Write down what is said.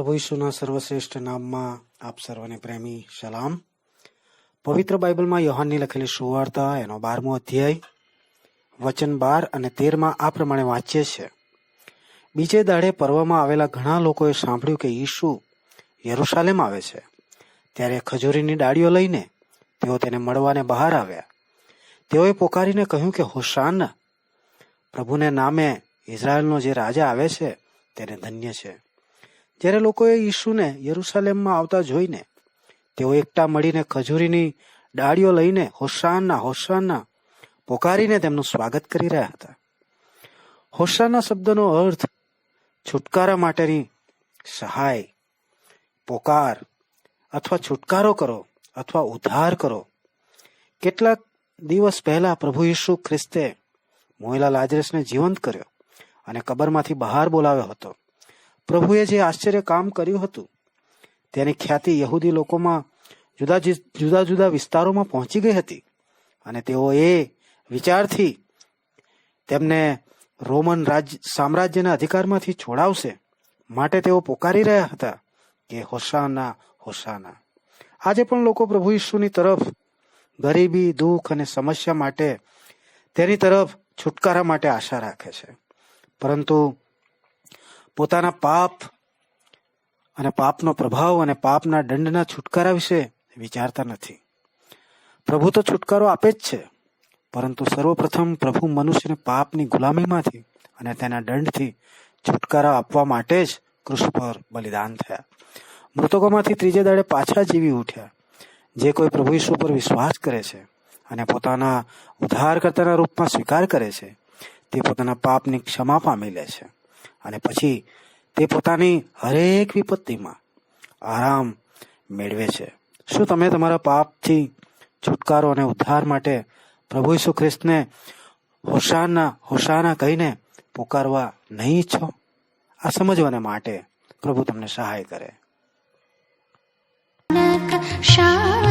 પ્રભુ ઈસુના સર્વશ્રેષ્ઠ નામમાં આપ સર્વને પ્રેમી, સલામ. પવિત્ર બાઇબલમાં યોહાનની લખેલી સુવાર્તા, એનો બારમો અધ્યાય, વચન બાર અને તેરમાં આ પ્રમાણે વાંચીએ છે. બીજે દાડે પર્વમાં આવેલા ઘણા લોકોએ સાંભળ્યું કે ઈસુ યરુશાલેમ આવે છે. ત્યારે ખજૂરીની ડાળીઓ લઈને તેઓ તેને મળવાને બહાર આવ્યા. તેઓએ પોકારીને કહ્યું કે, હોશાન, પ્રભુને નામે ઇઝરાયલનો જે રાજા આવે છે, તેને ધન્ય છે. જ્યારે લોકોએ ઈસુને યરુશાલેમમાં આવતા જોઈને તેઓ એકટા મળીને ખજૂરીની ડાળીઓ લઈને હોશાનના હોશાનના પોકારીને તેમનું સ્વાગત કરી રહ્યા હતા. હોશાના શબ્દનો અર્થ છુટકારા માટેની સહાય, પોકાર અથવા છુટકારો કરો અથવા ઉદ્ધાર કરો. કેટલાક દિવસ પહેલા પ્રભુ ઈસુ ખ્રિસ્તે મોહિલા લાજરસને જીવંત કર્યો અને કબરમાંથી બહાર બોલાવ્યો હતો. પ્રભુએ જે આશ્ચર્ય કામ કર્યું હતું, તેની ખ્યાતિ યહૂદી લોકોમાં જુદા જુદા જુદા વિસ્તારોમાં પહોંચી ગઈ હતી અને તેઓ એ વિચારથી તેમને રોમન રાજ્ય સામ્રાજ્યના અધિકારમાંથી છોડાવશે. માટે તેઓ પોકારી રહ્યા હતા કે હોશાના હોશાના આજે પણ લોકો પ્રભુ ઈસુની તરફ ગરીબી, દુઃખ અને સમસ્યા માટે તેની તરફ છુટકારા માટે આશા રાખે છે. પરંતુ પોતાના પાપ અને પાપનો પ્રભાવ અને પાપના દંડના છુટકારા વિશે વિચારતા નથી. પ્રભુ તો છુટકારો આપે જ છે, પરંતુ સર્વપ્રથમ પ્રભુ મનુષ્યને પાપની ગુલામીમાંથી અને તેના દંડથી છુટકારા આપવા માટે જ કૃષ્ણ પર બલિદાન થયા. મૃતકોમાંથી ત્રીજે દાડે પાછા જીવી ઉઠ્યા. જે કોઈ પ્રભુ ઈસુ પર વિશ્વાસ કરે છે અને પોતાના ઉદ્ધારકર્તાના રૂપમાં સ્વીકાર કરે છે, તે પોતાના પાપની ક્ષમા પામી લે છે. અને પછી તે પોતાની હરેક વિપત્તિમાં આરામ મેળવે છે. શું તમે તમારા પાપથી છુટકારો અને ઉદ્ધાર માટે પ્રભુ ઈસુ ખ્રિસ્તને હોશાના હોશાના કહીને પુકારવા નહીં ઈચ્છો? આ સમજવાને માટે પ્રભુ તમને સહાય કરે. શાન